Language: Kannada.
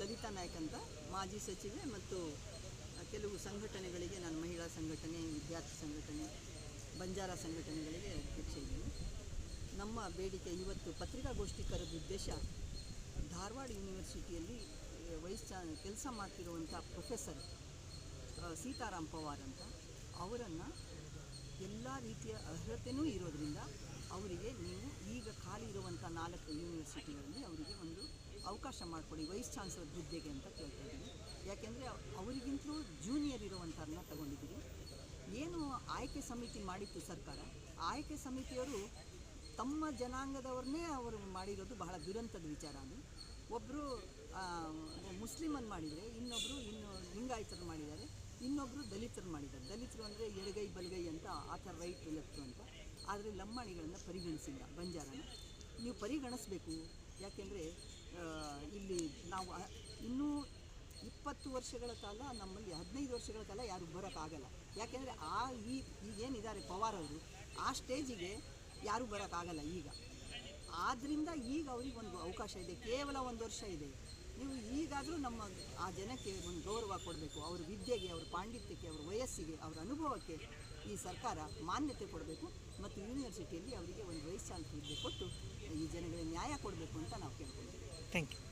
ಲಲಿತಾ ನಾಯ್ಕ್ ಅಂತ ಮಾಜಿ ಸಚಿವೆ ಮತ್ತು ಕೆಲವು ಸಂಘಟನೆಗಳಿಗೆ ನಾನು ಮಹಿಳಾ ಸಂಘಟನೆ, ವಿದ್ಯಾರ್ಥಿ ಸಂಘಟನೆ, ಬಂಜಾರ ಸಂಘಟನೆಗಳಿಗೆ ಅಧ್ಯಕ್ಷ ಇದ್ದೀನಿ. ನಮ್ಮ ಬೇಡಿಕೆ ಇವತ್ತು ಪತ್ರಿಕಾಗೋಷ್ಠಿ ಕರೆದ ಉದ್ದೇಶ ಧಾರವಾಡ ಯೂನಿವರ್ಸಿಟಿಯಲ್ಲಿ ವೈಸ್ ಕೆಲಸ ಮಾಡ್ತಿರುವಂಥ ಪ್ರೊಫೆಸರ್ ಸೀತಾರಾಮ್ ಪವಾರ್ ಅಂತ, ಅವರನ್ನು ಎಲ್ಲ ರೀತಿಯ ಅರ್ಹತೆಯೂ ಇರೋದರಿಂದ ಅವರಿಗೆ ನೀವು ಈಗ ಖಾಲಿ ಇರುವಂಥ ನಾಲ್ಕು ಯೂನಿವರ್ಸಿಟಿಗಳಲ್ಲಿ ಅವರಿಗೆ ಒಂದು ಅವಕಾಶ ಮಾಡಿಕೊಡಿ, ವೈಸ್ ಚಾನ್ಸಲರ್ ಹುದ್ದೆಗೆ ಅಂತ ಕೇಳ್ತಾ ಇದ್ದೀನಿ. ಯಾಕೆಂದರೆ ಅವರಿಗಿಂತಲೂ ಜೂನಿಯರ್ ಇರುವಂಥವ್ರನ್ನ ತಗೊಂಡಿದ್ದೀವಿ ಏನು ಆಯ್ಕೆ ಸಮಿತಿ ಮಾಡಿತ್ತು ಸರ್ಕಾರ, ಆಯ್ಕೆ ಸಮಿತಿಯವರು ತಮ್ಮ ಜನಾಂಗದವ್ರನ್ನೇ ಅವರು ಮಾಡಿರೋದು ಬಹಳ ದುರಂತದ ವಿಚಾರ ಅದು. ಒಬ್ಬರು ಮುಸ್ಲಿಮನ್ನು ಮಾಡಿದರೆ ಇನ್ನೊಬ್ಬರು ಇನ್ನು ಲಿಂಗಾಯತರು ಮಾಡಿದ್ದಾರೆ ಇನ್ನೊಬ್ಬರು ದಲಿತರು ಮಾಡಿದ್ದಾರೆ. ದಲಿತರು ಅಂದರೆ ಎಡಗೈ, ಬಲಗೈ ಅಂತ ಆ ಥರ ರೈಟ್ ಲೆಫ್ಟು ಅಂತ. ಆದರೆ ಲಂಬಾಣಿಗಳನ್ನು ಪರಿಗಣಿಸಿಲ್ಲ, ಬಂಜಾರನ. ನೀವು ಪರಿಗಣಿಸಬೇಕು. ಯಾಕೆಂದರೆ ಇಲ್ಲಿ ನಾವು ಇನ್ನೂ ಇಪ್ಪತ್ತು ವರ್ಷಗಳ ಕಾಲ ನಮ್ಮಲ್ಲಿ ಹದಿನೈದು ವರ್ಷಗಳ ಕಾಲ ಯಾರು ಬರೋಕ್ಕಾಗಲ್ಲ. ಯಾಕೆಂದರೆ ಆ ಈ ಈಗೇನಿದ್ದಾರೆ ಪವಾರ್ ಅವರು, ಆ ಸ್ಟೇಜಿಗೆ ಯಾರೂ ಬರೋಕ್ಕಾಗಲ್ಲ ಈಗ. ಆದ್ದರಿಂದ ಈಗ ಅವ್ರಿಗೆ ಒಂದು ಅವಕಾಶ ಇದೆ, ಕೇವಲ ಒಂದು ವರ್ಷ ಇದೆ. ನೀವು ಈಗಾದರೂ ನಮ್ಮ, ಆ ಜನಕ್ಕೆ ಒಂದು ಗೌರವ ಕೊಡಬೇಕು, ಅವ್ರ ವಿದ್ಯೆಗೆ, ಅವ್ರ ಪಾಂಡಿತ್ಯಕ್ಕೆ, ಅವ್ರ ವಯಸ್ಸಿಗೆ, ಅವರ ಅನುಭವಕ್ಕೆ ಈ ಸರ್ಕಾರ ಮಾನ್ಯತೆ ಕೊಡಬೇಕು ಮತ್ತು ಯೂನಿವರ್ಸಿಟಿಯಲ್ಲಿ ಅವರಿಗೆ ಒಂದು ವಯಸ್ಸಾಂತ ಹುದ್ದೆ ಕೊಟ್ಟು ಈ ಜನಗಳಿಗೆ ನ್ಯಾಯ ಕೊಡಬೇಕು ಅಂತ ನಾವು ಕೇಳ್ಕೊಳ್ತೀವಿ Thank you.